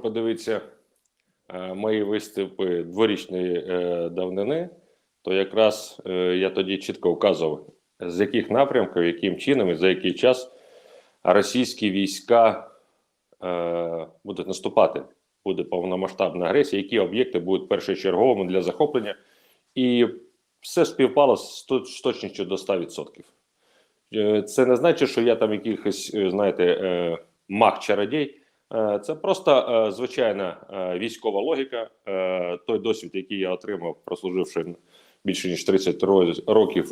Подивіться е, мої виступи дворічної е, давнини, то якраз е, я тоді чітко вказував, з яких напрямків, яким чином і за який час російські війська будуть наступати. Буде повномасштабна агресія, які об'єкти будуть першочерговими для захоплення, і все співпало з точністю до 100%. Е, Це не значить, що я там якихось, знаєте, е, маг-чародій. Е, Це просто е, звичайна е, військова логіка. Той досвід, який я отримав, прослуживши більше ніж 30 років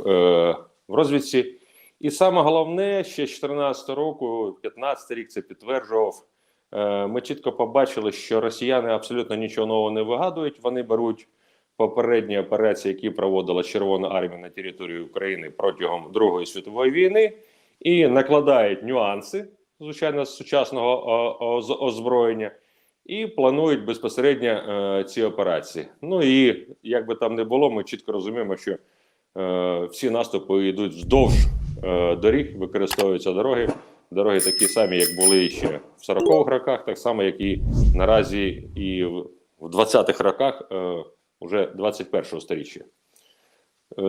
в розвідці. І саме головне, ще з 14 року, 15 рік це підтверджував. Ми чітко побачили, що росіяни абсолютно нічого нового не вигадують. Вони беруть попередні операції, які проводила Червона армія на території України протягом Другої світової війни, і накладають нюанси, звичайно, з сучасного озброєння, і планують безпосередньо е, ці операції. Ну і як би там не було, ми чітко розуміємо, що е, всі наступи йдуть вздовж е, доріг, використовуються дороги. Дороги такі самі, як були ще в 40-х роках, так само, як і наразі і в в 20-х роках уже 21-го сторіччя.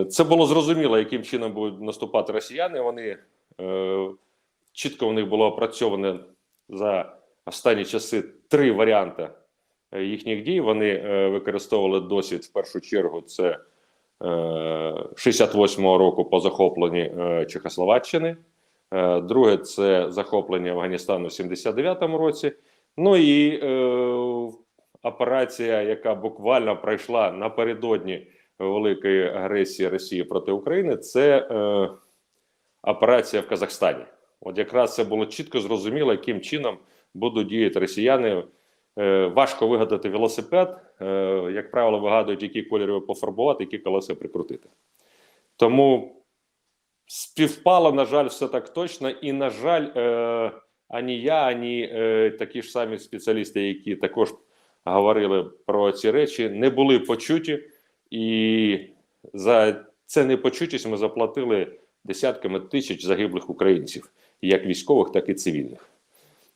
Це було зрозуміло, яким чином будуть наступати росіяни. Вони чітко у них було опрацьоване за останні часи три варіанти е, їхніх дій. Вони е, використовували досвід в першу чергу. Це е, 68-го року по захопленні е, Чехословаччини. Е, Друге це захоплення Афганістану в 79-му році. Ну і е, операція, яка буквально пройшла напередодні великої агресії Росії проти України, це е, операція в Казахстані. От якраз це було чітко зрозуміло, яким чином будуть діяти росіяни. Е, важко вигадати велосипед. Е, як правило, вигадують, які кольори пофарбувати, які колеса прикрутити. Тому співпало, на жаль, все так точно. І, на жаль, е, ані я, ані такі ж самі спеціалісти, які також говорили про ці речі, не були почуті, і за це непочутість ми заплатили десятками тисяч загиблих українців, як військових, так і цивільних.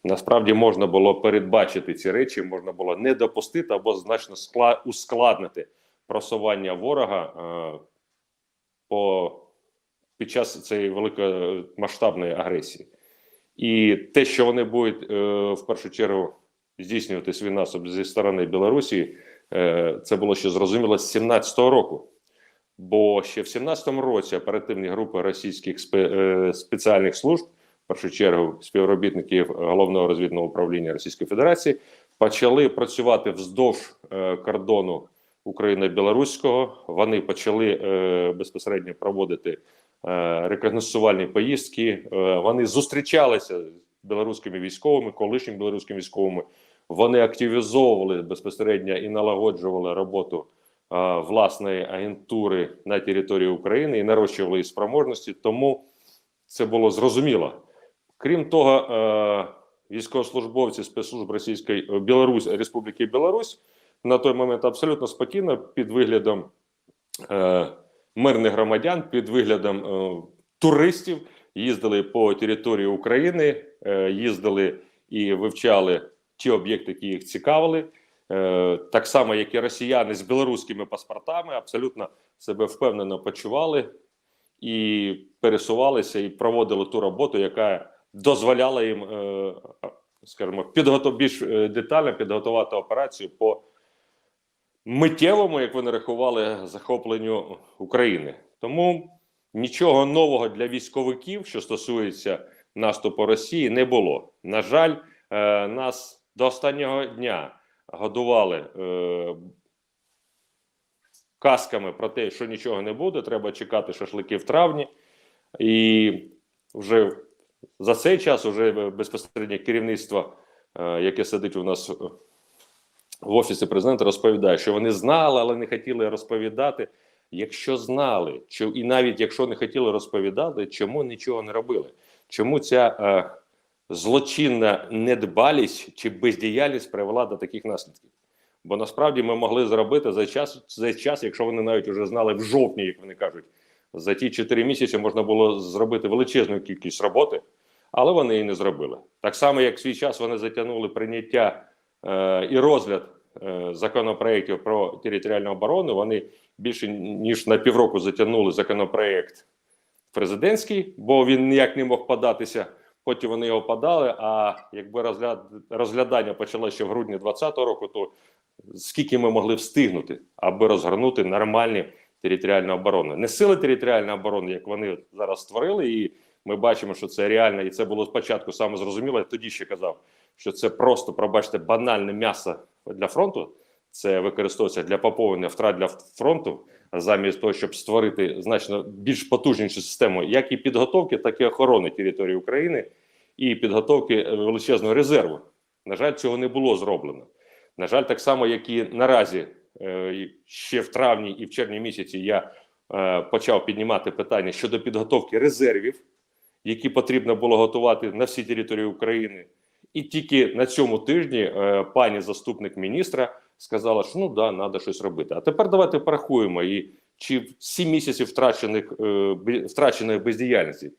Насправді можна було передбачити ці речі, можна було не допустити або значно ускладнити просування ворога е, по під час цієї великомасштабної агресії. І те, що вони будуть е, в першу чергу здійснювати свій наступ зі сторони Білорусі, е, це було ще зрозуміло з 17-го року. Бо ще в 17-му році оперативні групи російських е, спеціальних служб, першу чергу співробітників головного розвідного управління Російської Федерації, почали працювати вздовж е, кордону Україно-білоруського. Вони почали е, безпосередньо проводити е, рекогносцювальні поїздки. Е, вони зустрічалися з білоруськими військовими, колишніми білоруськими військовими. Вони активізовували безпосередньо і налагоджували роботу власної агентури на території України і нарощували її спроможності. Тому це було зрозуміло. Крім того, е, військовослужбовці спецслужб Російської е, Білорусь Республіки Білорусь на той момент абсолютно спокійно під виглядом е, мирних громадян, під виглядом туристів їздили по території України, їздили і вивчали ті об'єкти, які їх цікавили. Так само, як і росіяни з білоруськими паспортами, абсолютно себе впевнено почували і пересувалися, і проводили ту роботу, яка дозволяла їм, е, скажімо, підготов більш е, детально підготувати операцію по миттєвому, як вони рахували, захопленню України. Тому нічого нового для військовиків, що стосується наступу Росії, не було. На жаль, е, нас до останнього дня годували казками про те, що нічого не буде, треба чекати шашлики в травні. І вже за цей час вже безпосередньо керівництво, е, яке сидить у нас в офісі президента, розповідає, що вони знали, але не хотіли розповідати. Якщо знали, чи і навіть якщо не хотіли розповідати, чому нічого не робили? Чому ця е, злочинна недбалість чи бездіяльність привела до таких наслідків? Бо насправді ми могли зробити за час, за час, якщо вони навіть вже знали в жовтні, як вони кажуть, за ті 4 місяці можна було зробити величезну кількість роботи, але вони її не зробили. Так само, як в свій час вони затягнули прийняття е, і розгляд е, законопроєктів про територіальну оборону, вони більше ніж на півроку затягнули законопроєкт президентський, бо він ніяк не мог податися. Потім вони його подали. А якби розгляд розглядання почалося ще в грудні 2020 року, то скільки ми могли встигнути, аби розгорнути нормальні територіальні оборони, не сили територіальної оборони, як вони зараз створили, і ми бачимо, що це реально, і це було спочатку саме зрозуміло. Я тоді ще казав, що це просто пробачте банальне м'ясо для фронту. Це використовується для поповнення втрат для фронту, замість того, щоб створити значно більш потужнішу систему, як і підготовки, так і охорони території України і підготовки е, величезного резерву. На жаль, цього не було зроблено. На жаль, так само, як і наразі ще в травні і в червні місяці я е, почав піднімати питання щодо підготовки резервів, які потрібно було готувати на всій території України. І тільки на цьому тижні е, пані заступник міністра сказала, що ну да, треба щось робити. А тепер давайте порахуємо і чи 7 місяців втрачених е, втраченої бездіяльності.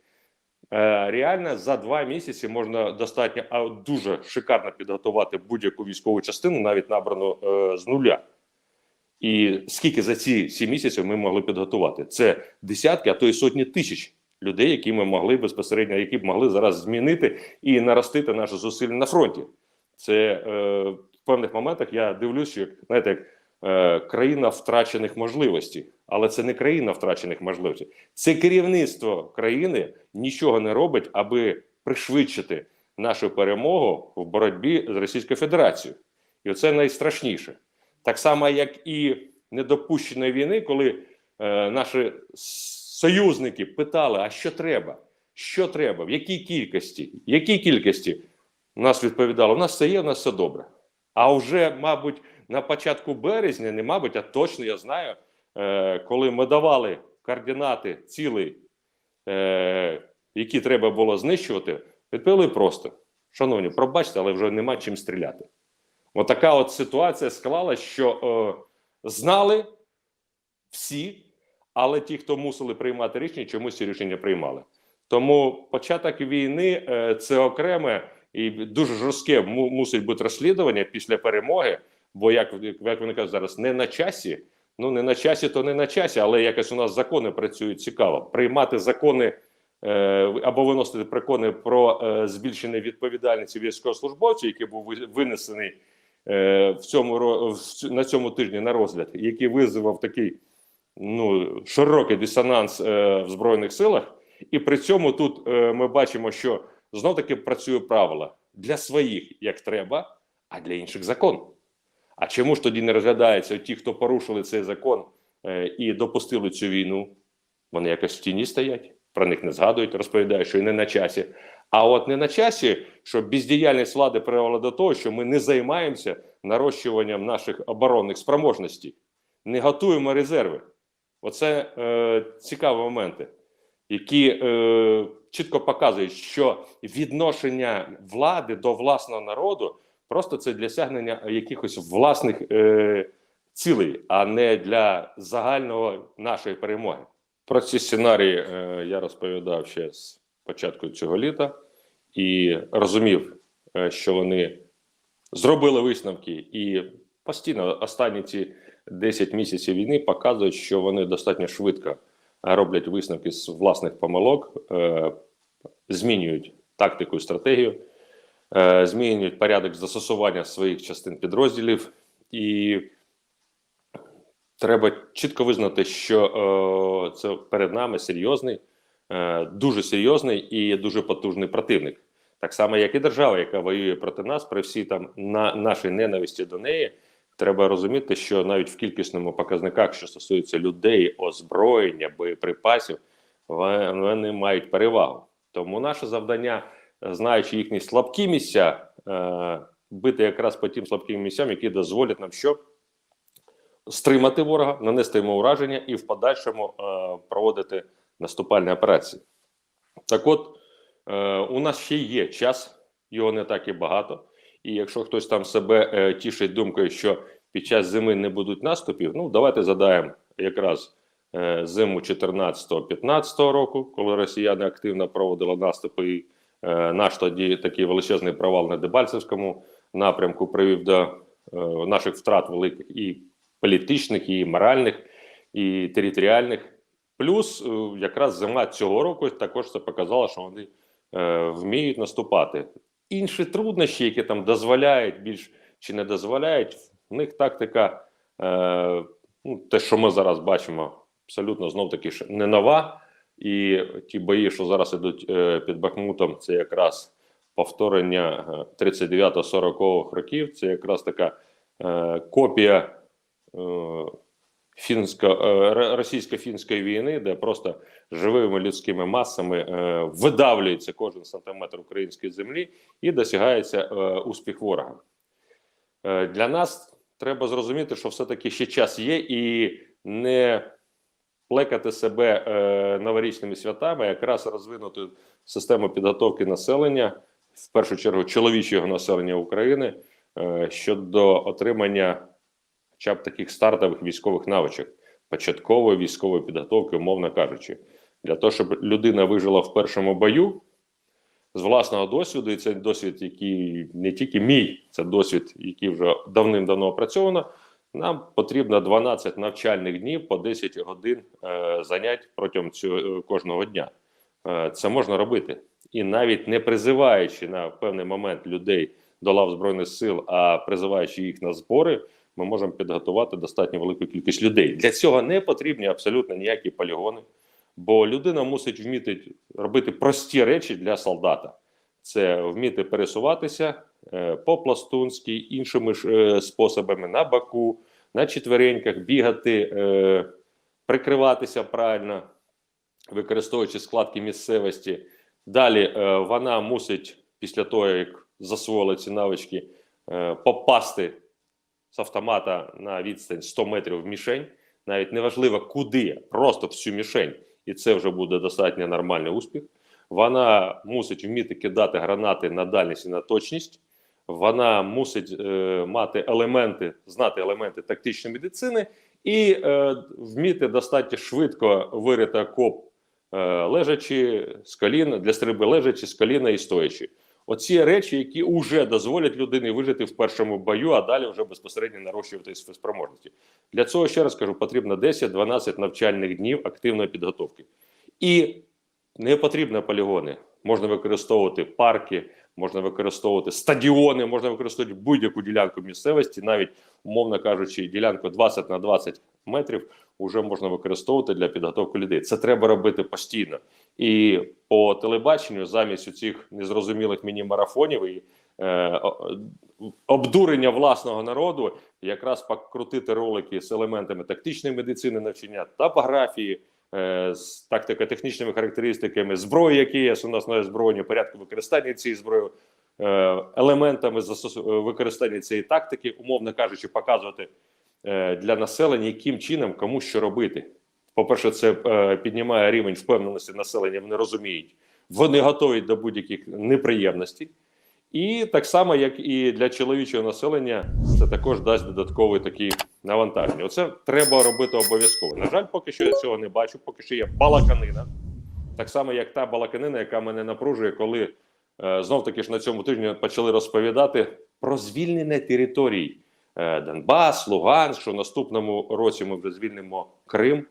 Е, Реально за два місяці можна достатньо а, дуже шикарно підготувати будь-яку військову частину, навіть набрану е, з нуля. І скільки за ці сім місяців ми могли підготувати? Це десятки, а то й сотні тисяч людей, які ми могли безпосередньо, які б могли зараз змінити і наростити наші зусилля на фронті. Це е, в певних моментах я дивлюся, як знаєте, як е, країна втрачених можливостей, але це не країна втрачених можливостей. Це керівництво країни нічого не робить, аби пришвидшити нашу перемогу в боротьбі з Російською Федерацією. І це найстрашніше. Так само, як і недопущеної війни, коли е, наші союзники питали, а що треба? Що треба? В якій кількості? В якій кількості? Нас відповідали, у нас все є, у нас все добре. А вже, мабуть, на початку березня, не мабуть, а точно я знаю, е, коли ми давали координати цілей, е, які треба було знищувати, відповіли просто: шановні, пробачте, але вже нема чим стріляти. Отака от ситуація склалась, що е, знали всі, але ті, хто мусили приймати рішення, чомусь ці рішення приймали. Тому початок війни е, це окреме і дуже жорстке мусить бути розслідування після перемоги. Бо як, як вони кажуть зараз, не на часі. Ну не на часі, то не на часі, але якось у нас закони працюють цікаво. Приймати закони е, або виносити закони про е, збільшення відповідальності військовослужбовців, який був винесений в цьому на цьому тижні на розгляд, який визвав такий ну широкий дисонанс е, в збройних силах, і при цьому тут е, ми бачимо, що знов таки працює правило для своїх як треба, а для інших закон. А чому ж тоді не розглядаються ті, хто порушили цей закон е, і допустили цю війну? Вони якось в тіні стоять, про них не згадують, розповідають, що і не на часі. А от не на часі, що бездіяльність влади привела до того, що ми не займаємося нарощуванням наших оборонних спроможностей, не готуємо резерви. Оце е, цікаві моменти, які е, чітко показують, що відношення влади до власного народу просто це для сягнення якихось власних е, цілей, а не для загального нашої перемоги. Про ці сценарії е, я розповідав ще з початку цього літа і розумів, е, що вони зробили висновки, і постійно останні ці 10 місяців війни показують, що вони достатньо швидко роблять висновки з власних помилок, е, змінюють тактику і стратегію, е, змінюють порядок застосування своїх частин підрозділів, і треба чітко визнати, що е, це перед нами серйозний, е, дуже серйозний і дуже потужний противник. Так само, як і держава, яка воює проти нас, при всій там на нашій ненависті до неї, треба розуміти, що навіть в кількісному показниках, що стосується людей, озброєння, боєприпасів, вони мають перевагу. Тому наше завдання, знаючи їхні слабкі місця, е, бити якраз по тим слабким місцям, які дозволять нам що стримати ворога, нанести йому ураження і в подальшому е, проводити наступальні операції. Так от, е, у нас ще є час, його не так і багато. І якщо хтось там себе е, тішить думкою, що під час зими не будуть наступів, ну давайте задаємо якраз е, зиму 14-15 року, коли росіяни активно проводили наступи. І, е, наш тоді такий величезний провал на Дебальцевському напрямку привів до е, наших втрат великих і політичних, і моральних, і територіальних. Плюс е, якраз зима цього року також це показала, що вони е, вміють наступати. Інші труднощі, які там дозволяють більш чи не дозволяють, в них тактика, е, ну, те, що ми зараз бачимо, абсолютно знов таки не нова. І ті бої, що зараз ідуть е, під Бахмутом, це якраз повторення е, 39-40 років. Це якраз така е, копія е, фінсько, е, російсько-фінської війни, де просто живими людськими масами е, видавлюється кожен сантиметр української землі і досягається е, успіх ворога. Для нас треба зрозуміти, що все-таки ще час є, і не плекати себе новорічними святами, якраз розвинути систему підготовки населення, в першу чергу чоловічого населення України щодо отримання хоча б таких стартових військових навичок, початкової військової підготовки, умовно кажучи, для того, щоб людина вижила в першому бою з власного досвіду, і це досвід, який не тільки мій, це досвід, який вже давним-давно опрацьовано. Нам потрібно 12 навчальних днів по 10 годин е, занять протягом цього е, кожного дня. Е, це можна робити. І навіть не призиваючи на певний момент людей до лав Збройних сил, а призиваючи їх на збори, ми можемо підготувати достатньо велику кількість людей. Для цього не потрібні абсолютно ніякі полігони, бо людина мусить вміти робити прості речі для солдата. Це вміти пересуватися е, по-пластунськи, іншими е, способами на баку, на четвереньках, бігати, е, прикриватися правильно, використовуючи складки місцевості. Далі вона мусить, після того, як засвоїла ці навички, попасти з автомата на відстань 100 метрів в мішень. Навіть неважливо куди, просто всю мішень, і це вже буде достатньо нормальний успіх. Вона мусить вміти кидати гранати на дальність і на точність. Вона мусить е, мати елементи, знати елементи тактичної медицини і е, вміти достатньо швидко вирити окоп е, лежачи з коліна для стрільби лежачи з коліна і стоячи. Оці речі, які вже дозволять людині вижити в першому бою, а далі вже безпосередньо нарощувати спроможності. Для цього ще раз кажу, потрібно 10-12 навчальних днів активної підготовки. І не потрібно полігони. Можна використовувати парки, можна використовувати стадіони, можна використовувати будь-яку ділянку місцевості, навіть умовно кажучи, ділянку 20 на 20 метрів вже можна використовувати для підготовки людей. Це треба робити постійно. І по телебаченню, замість цих незрозумілих міні-марафонів і е, обдурення власного народу, якраз покрутити ролики з елементами тактичної медицини навчання, топографії, е, з тактико-технічними характеристиками зброї, які є у нас на озброєнні, порядку використання цієї зброї, е, елементами е, використання цієї тактики, умовно кажучи, показувати е, для населення, яким чином кому що робити. По-перше, це е, піднімає рівень впевненості населення. Вони розуміють, вони готові до будь-яких неприємностей. І так само, як і для чоловічого населення, це також дасть додатковий такий навантаження. Оце треба робити обов'язково. На жаль, поки що я цього не бачу, поки що є балаканина. Так само, як та балаканина, яка мене напружує, коли е, знов таки ж на цьому тижні почали розповідати про звільнення територій е, Донбас, Луганськ, що в наступному році ми вже звільнимо Крим.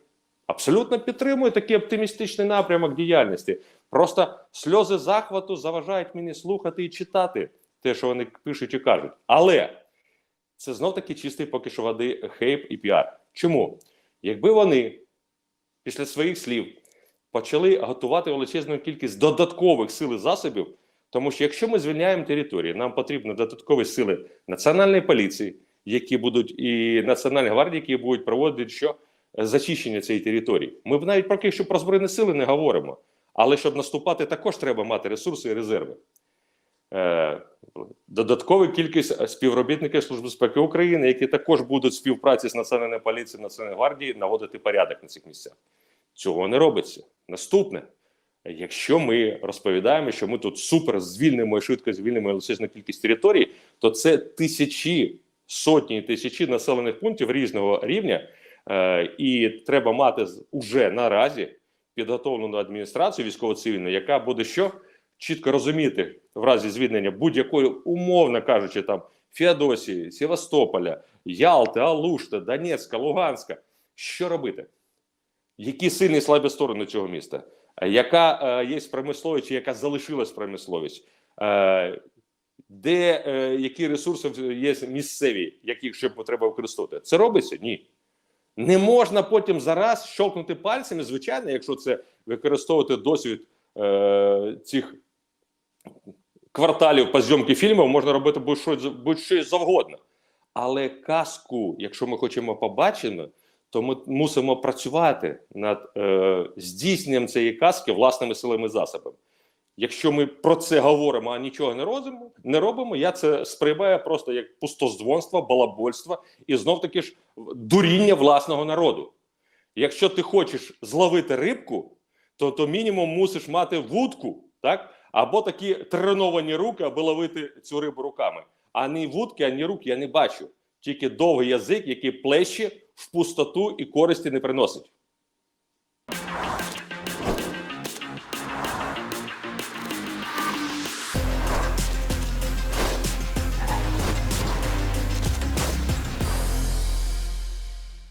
Абсолютно підтримую такий оптимістичний напрямок діяльності. Просто сльози захвату заважають мені слухати і читати те, що вони пишуть і кажуть. Але це знов таки чистий поки що води хейп і піар. Чому? Якби вони після своїх слів почали готувати величезну кількість додаткових сил і засобів, тому що якщо ми звільняємо території, нам потрібні додаткові сили національної поліції, які будуть і Національної гвардії, які будуть проводити що зачищення цієї території. Ми б навіть поки що про збройні сили не говоримо. Але щоб наступати, також треба мати ресурси і резерви. Е, додаткову кількість співробітників Служби безпеки України, які також будуть співпраці з Національною поліцією, Національною гвардією наводити порядок на цих місцях. Цього не робиться. Наступне, якщо ми розповідаємо, що ми тут супер звільнимо і швидко звільнимо величезну кількість територій, то це тисячі, сотні тисячі населених пунктів різного рівня, е, і треба мати уже наразі підготовлену адміністрацію військово-цивільну, яка буде що чітко розуміти в разі звільнення будь-якої, умовно кажучи, там Феодосії, Севастополя, Ялти, Алушта, Донецька, Луганська. Що робити? Які сильні і слабі сторони цього міста? Е, Яка е, є промисловість, яка залишилась промисловість? Е, де е, які ресурси є місцеві, яких ще треба використовувати? Це робиться? Ні. Не можна потім зараз щолкнути пальцями. Звичайно, якщо це використовувати досвід е, цих кварталів по зйомки фільмів, можна робити будь-що будь-що завгодно. Але казку, якщо ми хочемо побачити, то ми мусимо працювати над е, здійсненням цієї казки власними силами і засобами. Якщо ми про це говоримо, а нічого не робимо, не робимо, я це сприймаю просто як пустозвонство, балабольство і знов таки ж дуріння власного народу. Якщо ти хочеш зловити рибку, то, то мінімум мусиш мати вудку, так? Або такі треновані руки, аби ловити цю рибу руками. А ні вудки, ані рук я не бачу. Тільки довгий язик, який плеще в пустоту і користі не приносить.